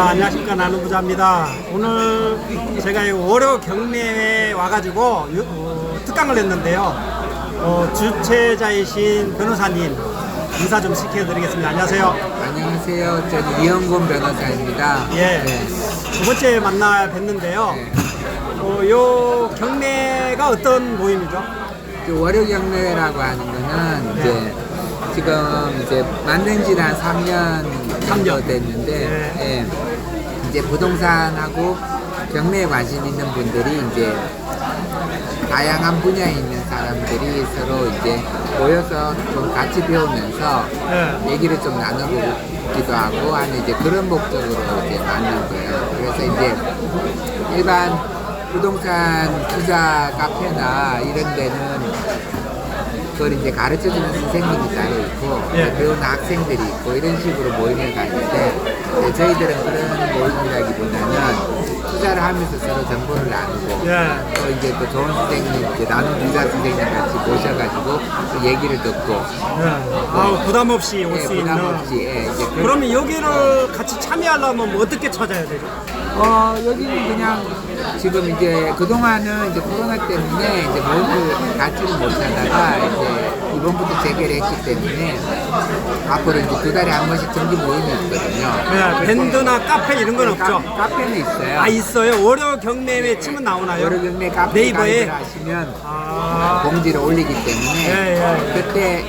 자, 안녕하십니까. 나는 부자입니다. 오늘 제가 이 월요 경매에 와가지고 유- 어, 특강을 했는데요. 어, 주최자이신 변호사님 인사 좀 시켜드리겠습니다. 안녕하세요. 안녕하세요. 저는 이영곤 변호사입니다. 예. 네. 두 번째 만나 뵀는데요. 네. 어, 요 경매가 어떤 모임이죠? 그 월요 경매라고 하는 거는 네. 이제 지금 이제 만든 지는 한 3년 삼 년. 정도 됐는데 네. 예. 이제 부동산하고 경매에 관심 있는 분들이 이제 다양한 분야에 있는 사람들이 서로 이제 모여서 좀 같이 배우면서 네. 얘기를 좀 나눠보기도 하고 하는 이제 그런 목적으로 이제 만든 거예요. 그래서 이제 일반 부동산 투자 카페나 이런 데는 그걸 이제 가르쳐주는 선생님이 따로 있고 예. 배우는 학생들이 있고 이런 식으로 모임을 가는데 이제 저희들은 그런 모임이라기보다는 투자를 하면서 서로 정보를 나누고 예. 또 이제 또 좋은 선생님, 이제 나눔 비자 선생님 같이 모셔가지고 또 얘기를 듣고 네. 아, 부담 없이 올 예, 수 부담 있는. 없이 예, 이제 그, 그러면 여기를 같이 참여하려면 뭐 어떻게 찾아야 되죠? 어 여기는 그냥 지금 이제 그동안은 이제 코로나 때문에 이제 모임을 갖지를 못하다가 이제 이번부터 재개를 했기 때문에 앞으로 이제 두 달에 한 번씩 정기 모임이 있거든요. 네, 밴드나 카페 이런 건 없죠? 카, 카페는 있어요. 아 있어요. 월요 경매에 치면 나오나요? 여러 경매 카페 네이버에? 가입을 하시면 아, 공지를 올리기 때문에 예, 예, 예. 그때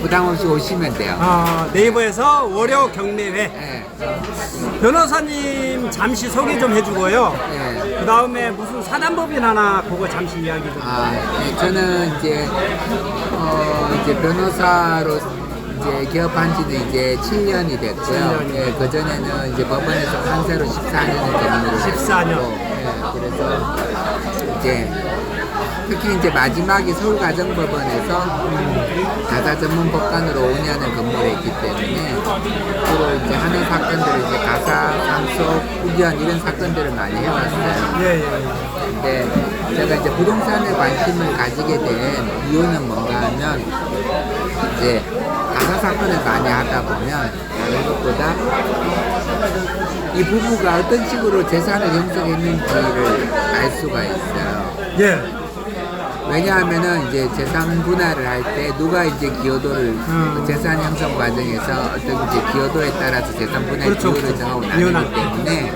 부담 없이 오시면 돼요. 아, 네이버에서 월요 경매회. 예, 변호사님 잠시 소개 좀 해주고요. 예. 그 다음에 무슨 사단법인 하나 그거 잠시 이야기 좀. 아, 네, 저는 이제 어 이제 변호사로 이제 기업한 지는 이제 7년이 됐고요. 7년이요. 예, 그 전에는 이제 법원에서 판사로 14년을 근무를 14년. 했고, 예, 그래서 이제 특히 이제 마지막에 서울가정법원에서 가사 전문 법관으로 5년을 근무를 했기 때문에 주로 이제 하는 사건들을 이제 가사, 상속, 후견 이런 사건들을 많이 해왔어요. 예, 예. 근데 제가 이제 부동산에 관심을 가지게 된 이유는 뭔가 하면 이제 가사 사건을 많이 하다 보면 다른 것보다 이 부부가 어떤 식으로 재산을 형성했는지를 알 수가 있어요. 예. 왜냐하면은 이제 재산 분할을 할 때 누가 이제 기여도를 음. 재산 형성 과정에서 어떤 이제 기여도에 따라서 재산 분할 그렇죠, 비율을 그렇죠. 정하고 나누기 때문에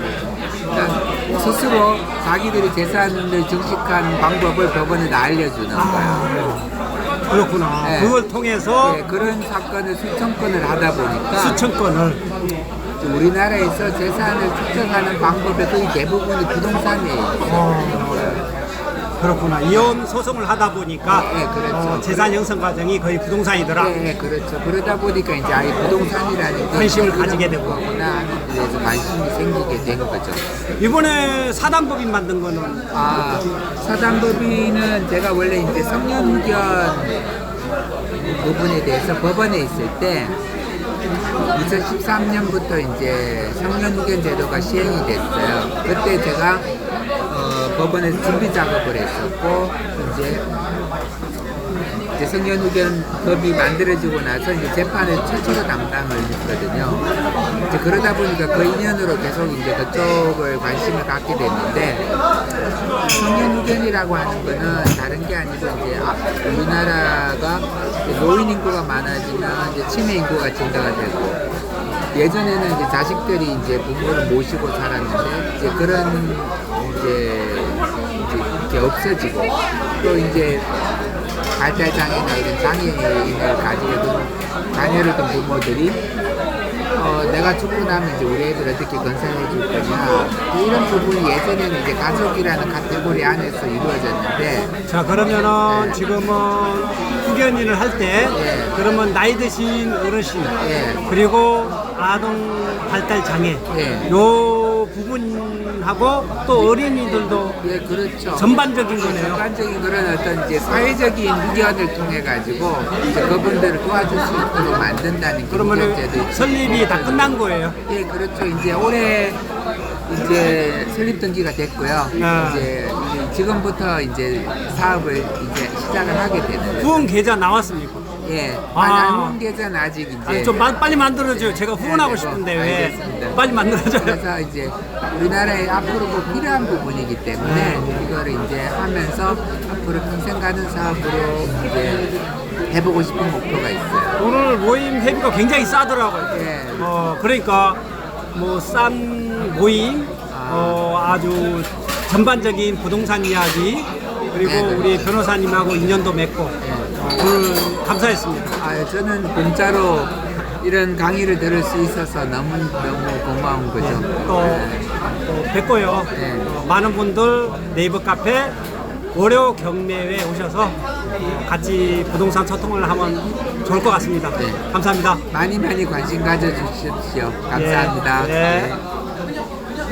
그러니까 스스로 자기들이 재산을 증식한 방법을 법원에 알려주는 거예요. 아, 그렇구나. 네. 그걸 통해서 네, 그런 사건을 수천 건을 하다 보니까 수천 건을. 우리나라에서 재산을 측정하는 방법의 거의 대부분이 부동산이에요. 어, 그렇구나. 이혼 소송을 하다 보니까 네, 그렇죠. 어, 재산 형성 과정이 거의 부동산이더라. 네, 그렇죠. 그러다 보니까 이제 아예 부동산이라는 게 관심을 가지게 되고. 거구나 하는 데 대해서 관심이 생기게 된 거죠. 이번에 사단법인 만든 거는 아, 사단법인은 제가 원래 이제 성년후견 부분에 대해서 법원에 있을 때 2013년부터 이제 성년후견 제도가 시행이 됐어요. 그때 제가 어, 법원에서 준비 작업을 했었고 이제 이제 성년 후견 법이 만들어지고 나서 이제 재판을 최초로 담당을 했거든요. 이제 그러다 보니까 그 인연으로 계속 이제 그쪽을 관심을 갖게 됐는데 성년 후견이라고 하는 거는 다른 게 아니고 이제 아- 우리나라가 노인 인구가 많아지면 이제 치매 인구가 증가가 되고 예전에는 이제 자식들이 이제 부모를 모시고 살았는데 이제 그런 이제 이제 없어지고 또 이제 발달 장애나 이런 장애인을 가지고 둔 자녀를 둔 부모들이 어, 내가 죽고 나면 이제 우리 애들 어떻게 건설해 줄 거냐 이런 부분이 예전에는 이제 가족이라는 카테고리 안에서 이루어졌는데 자 그러면은 지금은 후견인을 할때 예. 그러면 나이 드신 어르신 예. 그리고 아동 발달 장애 예. 요 부분하고 또 어린이들도 예 그렇죠 전반적인 거네요. 전반적인 그런 어떤 이제 사회적인 의견을 통해 가지고 이제 그분들을 도와줄 수 있도록 만든다는 있고. 설립이 다 끝난 거예요. 예, 그렇죠. 이제 올해 이제 설립 등기가 됐고요. 아. 이제 이제 지금부터 이제 사업을 이제 시작을 하게 되는. 후원 계좌 나왔습니까? 예. 아. 안 계좌는 아직 이제 아니, 좀 마- 빨리 만들어줘요. 제가 후원하고 네, 네, 싶은데 뭐, 왜 알겠습니다. 빨리 만들어줘요. 그래서 이제 우리나라에 앞으로 꼭 필요한 부분이기 때문에 네. 이거를 이제 하면서 앞으로 평생 가는 사업으로 이제 해보고 싶은 목표가 있어요. 오늘 모임 회비가 굉장히 싸더라고요. 예. 어 그러니까 뭐 싼 모임, 어 아주 전반적인 부동산 이야기 그리고 네, 네. 우리 변호사님하고 인연도 맺고 어, 오늘 감사했습니다. 아, 저는 공짜로 이런 강의를 들을 수 있어서 너무 너무 고마운 거죠. 또, 네. 또 뵙고요. 네. 어, 많은 분들 네이버 카페 월요 경매에 오셔서 같이 부동산 소통을 하면 좋을 것 같습니다. 네. 감사합니다. 많이 많이 관심 가져주십시오. 감사합니다. 예. 네.